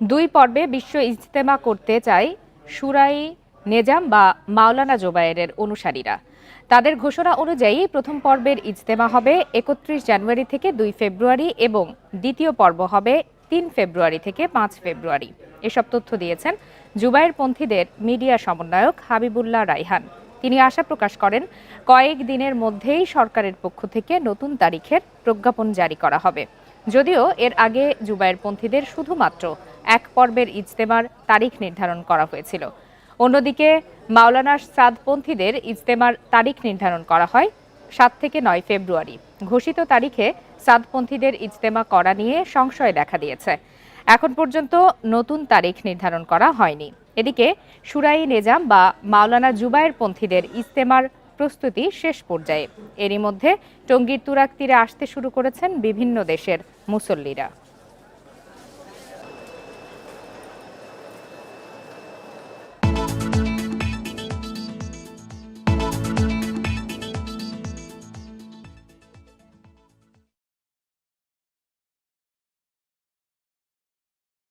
দুই পর্বে বিশ্ব ইজতেমা করতে চায় সুরাই নেজাম বা মাওলানা জোবায়েরের অনুসারীরা। তাদের ঘোষণা অনুযায়ী প্রথম পর্বের ইজতেমা হবে একত্রিশ জানুয়ারি থেকে দুই ফেব্রুয়ারি এবং দ্বিতীয় পর্ব হবে তিন ফেব্রুয়ারি থেকে পাঁচ ফেব্রুয়ারি। এসব তথ্য দিয়েছেন জুবায়ের পন্থীদের মিডিয়া সমন্বয়ক হাবিবুল্লাহ রাইহান তিনি আশা প্রকাশ করেন, কয়েক দিনের মধ্যেই সরকারের পক্ষ থেকে নতুন তারিখের প্রজ্ঞাপন জারি করা হবে। যদিও এর আগে জুবায়ের পন্থীদের শুধুমাত্র এক পর্বের ইজতেমার তারিখ নির্ধারণ করা হয়েছিল। অন্যদিকে মাওলানা সাদপন্থীদের ইজতেমার তারিখ নির্ধারণ করা হয় সাত থেকে নয় ফেব্রুয়ারি। ঘোষিত তারিখে সাদপন্থীদের ইজতেমা করা নিয়ে সংশয় দেখা দিয়েছে। এখন পর্যন্ত নতুন তারিখ নির্ধারণ করা হয়নি। এদিকে সুরাই নেজাম বা মাওলানা জুবায়ের পন্থীদের ইজতেমার প্রস্তুতি শেষ পর্যায়ে। এরই মধ্যে টঙ্গীর তুরাক তীরে আসতে শুরু করেছেন বিভিন্ন দেশের মুসল্লিরা।